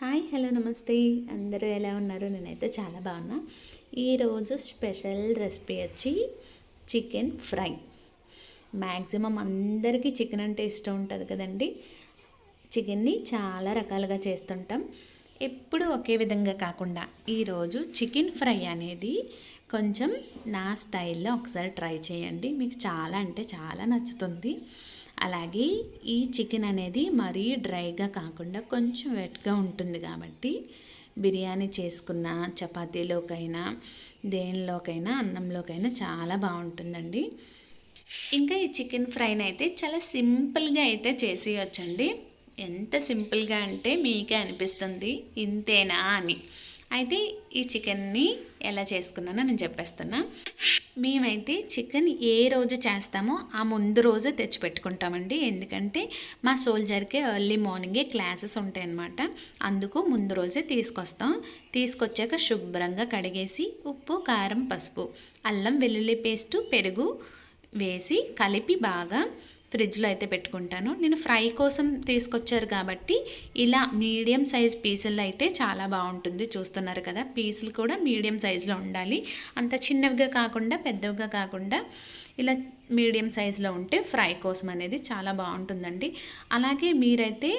Hi hello నమస్తే. అందరూ ఎలా ఉన్నారు? నేనైతే చాలా బాగున్నా. ఈరోజు స్పెషల్ రెసిపీ వచ్చి చికెన్ ఫ్రై. మ్యాక్సిమం అందరికీ చికెన్ అంటే ఇష్టం ఉంటుంది కదండి. చికెన్ని చాలా రకాలుగా చేస్తుంటాం. ఎప్పుడు ఒకే విధంగా కాకుండా ఈరోజు చికెన్ ఫ్రై అనేది కొంచెం నా స్టైల్లో ఒకసారి ట్రై చేయండి. మీకు చాలా అంటే చాలా నచ్చుతుంది. అలాగే ఈ చికెన్ అనేది మరీ డ్రైగా కాకుండా కొంచెం వెట్గా ఉంటుంది కాబట్టి బిర్యానీ చేసుకున్న చపాతీలోకైనా దేనిలోకైనా అన్నంలోకైనా చాలా బాగుంటుందండి. ఇంకా ఈ చికెన్ ఫ్రైని అయితే చాలా సింపుల్గా అయితే చేసేయచ్చండి. ఎంత సింపుల్గా అంటే మీకే అనిపిస్తుంది ఇంతేనా అని. అయితే ఈ చికెన్ని ఎలా చేసుకున్నానో నేను చెప్పేస్తున్నా. మేమైతే చికెన్ ఏ రోజు చేస్తామో ఆ ముందు రోజే తెచ్చిపెట్టుకుంటామండి ఎందుకంటే మా సోల్జర్కి ఎర్లీ మార్నింగే క్లాసెస్ ఉంటాయన్నమాట. అందుకు ముందు రోజే తీసుకొస్తాం. తీసుకొచ్చాక శుభ్రంగా కడిగేసి ఉప్పు కారం పసుపు అల్లం వెల్లుల్లి పేస్టు పెరుగు వేసి కలిపి బాగా ఫ్రిడ్జ్లో అయితే పెట్టుకుంటాను. నేను ఫ్రై కోసం తీసుకొచ్చారు కాబట్టి ఇలా మీడియం సైజ్ పీసుల్లో అయితే చాలా బాగుంటుంది. చూస్తున్నారు కదా పీసులు కూడా మీడియం సైజులో ఉండాలి. అంత చిన్నవిగా కాకుండా పెద్దవిగా కాకుండా ఇలా మీడియం సైజులో ఉంటే ఫ్రై కోసం అనేది చాలా బాగుంటుందండి. అలాగే మీరైతే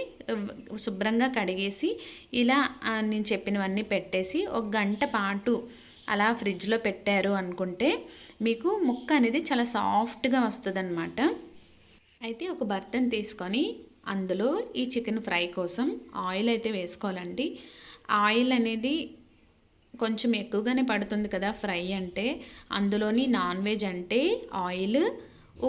శుభ్రంగా కడిగేసి ఇలా నేను చెప్పినవన్నీ పెట్టేసి ఒక గంట పాటు అలా ఫ్రిడ్జ్లో పెట్టారు అనుకుంటే మీకు ముక్క అనేది చాలా సాఫ్ట్గా వస్తుంది అయితే ఒక బర్తన్ తీసుకొని అందులో ఈ చికెన్ ఫ్రై కోసం ఆయిల్ అయితే వేసుకోవాలండి. ఆయిల్ అనేది కొంచెం ఎక్కువగానే పడుతుంది కదా ఫ్రై అంటే. అందులోని నాన్ వెజ్ అంటే ఆయిల్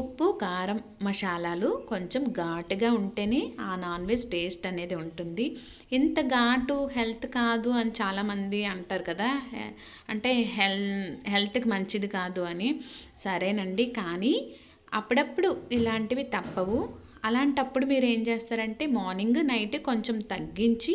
ఉప్పు కారం మసాలాలు కొంచెం ఘాటుగా ఉంటేనే ఆ నాన్ వెజ్ టేస్ట్ అనేది ఉంటుంది. ఇంత ఘాటు హెల్త్ కాదు అని చాలామంది అంటారు కదా. అంటే హెల్ హెల్త్కి మంచిది కాదు అని. సరేనండి కానీ అప్పుడప్పుడు ఇలాంటివి తప్పవు. అలాంటప్పుడు మీరు ఏం చేస్తారంటే మార్నింగ్ నైట్ కొంచెం తగ్గించి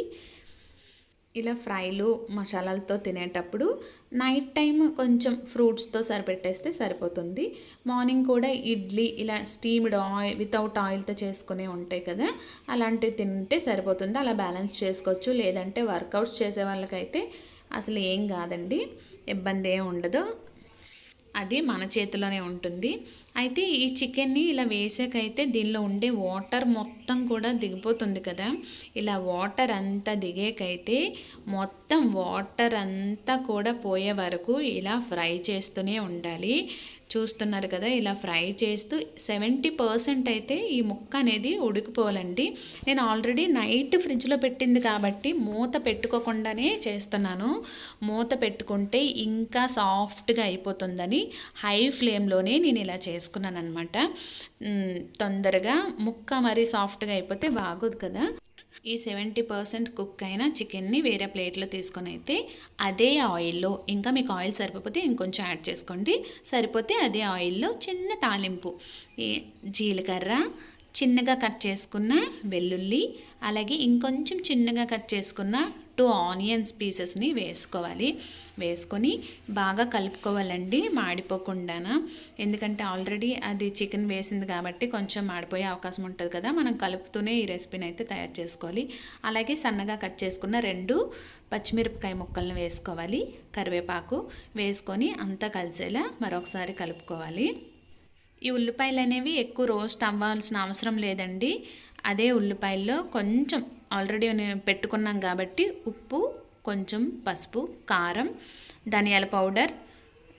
ఇలా ఫ్రైలు మసాలాలతో తినేటప్పుడు నైట్ టైం కొంచెం ఫ్రూట్స్తో సరిపెట్టేస్తే సరిపోతుంది. మార్నింగ్ కూడా ఇడ్లీ ఇలా స్టీమ్డ్ ఆయిల్ వితౌట్ ఆయిల్తో చేసుకునే ఉంటాయి కదా అలాంటివి తింటే సరిపోతుంది. అలా బ్యాలెన్స్ చేసుకోవచ్చు. లేదంటే వర్కౌట్స్ చేసే వాళ్ళకైతే అసలు ఏం కాదండి. ఇబ్బంది ఏం ఉండదు. అది మన చేతిలోనే ఉంటుంది. అయితే ఈ చికెన్ని ఇలా వేసాకైతే దీనిలో ఉండే వాటర్ మొత్తం కూడా దిగిపోతుంది కదా. ఇలా వాటర్ అంతా దిగేకైతే మొత్తం వాటర్ అంతా కూడా పోయే వరకు ఇలా ఫ్రై చేస్తూనే ఉండాలి. చూస్తున్నారు కదా ఇలా ఫ్రై చేస్తూ సెవెంటీ పర్సెంట్ అయితే ఈ ముక్క అనేది ఉడికిపోవాలండి. నేను ఆల్రెడీ నైట్ ఫ్రిడ్జ్లో పెట్టింది కాబట్టి మూత పెట్టుకోకుండానే చేస్తున్నాను. మూత పెట్టుకుంటే ఇంకా సాఫ్ట్గా అయిపోతుందని హై ఫ్లేమ్లోనే నేను ఇలా చేసుకున్నాను అనమాట తొందరగా ముక్క మరీ సాఫ్ట్గా అయిపోతే బాగోదు కదా. ఈ సెవెంటీ పర్సెంట్ కుక్ అయిన చికెన్ని వేరే ప్లేట్లో తీసుకొని అయితే అదే ఆయిల్లో ఇంకా మీకు ఆయిల్ సరిపోతే ఇంకొంచెం యాడ్ చేసుకోండి. సరిపోతే అదే ఆయిల్లో చిన్న తాలింపు జీలకర్ర చిన్నగా కట్ చేసుకున్న వెల్లుల్లి అలాగే ఇంకొంచెం చిన్నగా కట్ చేసుకున్న టూ ఆనియన్స్ పీసెస్ని వేసుకోవాలి. వేసుకొని బాగా కలుపుకోవాలండి మాడిపోకుండా ఎందుకంటే ఆల్రెడీ అది చికెన్ వేసింది కాబట్టి కొంచెం మాడిపోయే అవకాశం ఉంటుంది కదా. మనం కలుపుతూనే ఈ రెసిపీని అయితే తయారు చేసుకోవాలి. అలాగే సన్నగా కట్ చేసుకున్న రెండు పచ్చిమిరపకాయ ముక్కలను వేసుకోవాలి. కరివేపాకు వేసుకొని అంతా కలిసేలా మరొకసారి కలుపుకోవాలి. ఈ ఉల్లిపాయలు అనేవి ఎక్కువ రోస్ట్ అవ్వాల్సిన అవసరం లేదండి. అదే ఉల్లిపాయల్లో కొంచెం ఆల్రెడీ పెట్టుకున్నాం కాబట్టి ఉప్పు కొంచెం పసుపు కారం ధనియాల పౌడర్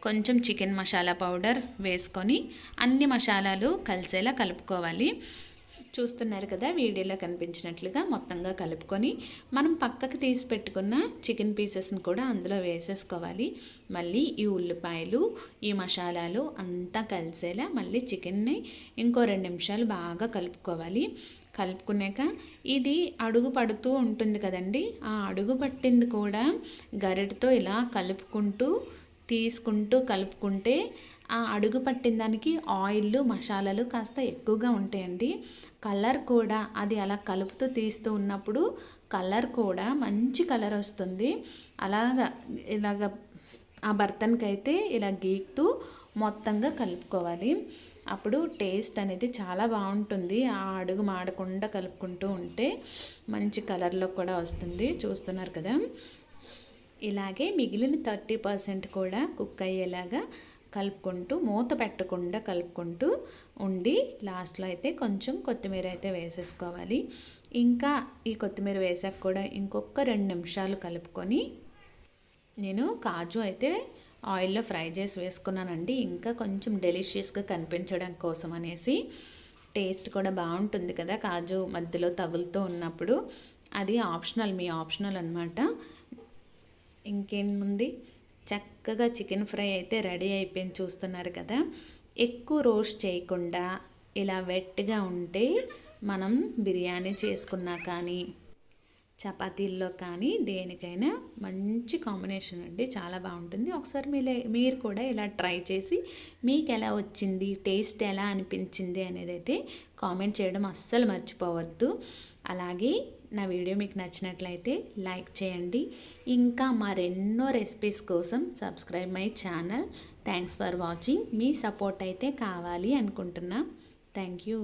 కొంచెం చికెన్ మసాలా పౌడర్ వేసుకొని అన్ని మసాలాలు కలిసేలా కలుపుకోవాలి. చూస్తున్నారు కదా వీడియోలో కనిపించినట్లుగా మొత్తంగా కలుపుకొని మనం పక్కకు తీసి పెట్టుకున్న చికెన్ పీసెస్ని కూడా అందులో వేసేసుకోవాలి. మళ్ళీ ఈ ఉల్లిపాయలు ఈ మసాలాలు అంతా కలిసేలా మళ్ళీ చికెన్ని ఇంకో రెండు నిమిషాలు బాగా కలుపుకోవాలి. కలుపుకున్నాక ఇది అడుగు పడుతూ ఉంటుంది కదండి. ఆ అడుగు పట్టింది కూడా గరిటతో ఇలా కలుపుకుంటూ తీసుకుంటూ కలుపుకుంటే ఆ అడుగు పట్టిన దానికి ఆయిల్ మసాలాలు కాస్త ఎక్కువగా ఉంటాయండి. కలర్ కూడా అది అలా కలుపుతూ తీస్తూ ఉన్నప్పుడు కలర్ కూడా మంచి కలర్ వస్తుంది. అలాగా ఇలాగ ఆ బర్తన్కి అయితే ఇలా గీక్తూ మొత్తంగా కలుపుకోవాలి. అప్పుడు టేస్ట్ అనేది చాలా బాగుంటుంది. ఆ అడుగు మాడకుండా కలుపుకుంటూ ఉంటే మంచి కలర్లో కూడా వస్తుంది. చూస్తున్నారు కదా? ఇలాగే మిగిలిన థర్టీ పర్సెంట్ కూడా కుక్ అయ్యేలాగా కలుపుకుంటూ మూత పెట్టకుండా కలుపుకుంటూ ఉండి లాస్ట్లో అయితే కొంచెం కొత్తిమీర అయితే వేసేసుకోవాలి. ఇంకా ఈ కొత్తిమీర వేసాక కూడా ఇంకొక రెండు నిమిషాలు కలుపుకొని నేను కాజు అయితే ఆయిల్లో ఫ్రై చేసి వేసుకున్నానండి. ఇంకా కొంచెం డెలిషియస్గా కనిపించడం కోసం అనేసి టేస్ట్ కూడా బాగుంటుంది కదా కాజు మధ్యలో తగులుతూ ఉన్నప్పుడు. అది ఆప్షనల్ మీ ఆప్షనల్ అనమాట ఇంకేముంది చక్కగా చికెన్ ఫ్రై అయితే రెడీ అయిపోయింది చూస్తున్నారు కదా. ఎక్కువ రోస్ట్ చేయకుండా ఇలా వెట్గా ఉంటే మనం బిర్యానీ చేసుకున్నా కానీ చపాతీల్లో కానీ దేనికైనా మంచి కాంబినేషన్ అండి. చాలా బాగుంటుంది. ఒకసారి మీరు మీరు కూడా ఇలా ట్రై చేసి మీకు ఎలా వచ్చింది టేస్ట్ ఎలా అనిపించింది అనేది అయితే కామెంట్ చేయడం అస్సలు మర్చిపోవద్దు. అలాగే నా వీడియో మీకు నచ్చినట్లయితే లైక్ చేయండి. ఇంకా మరెన్నో రెసిపీస్ కోసం subscribe my channel. Thanks for watching. Me support అయితే కావాలి అనుకుంటున్నా. Thank you.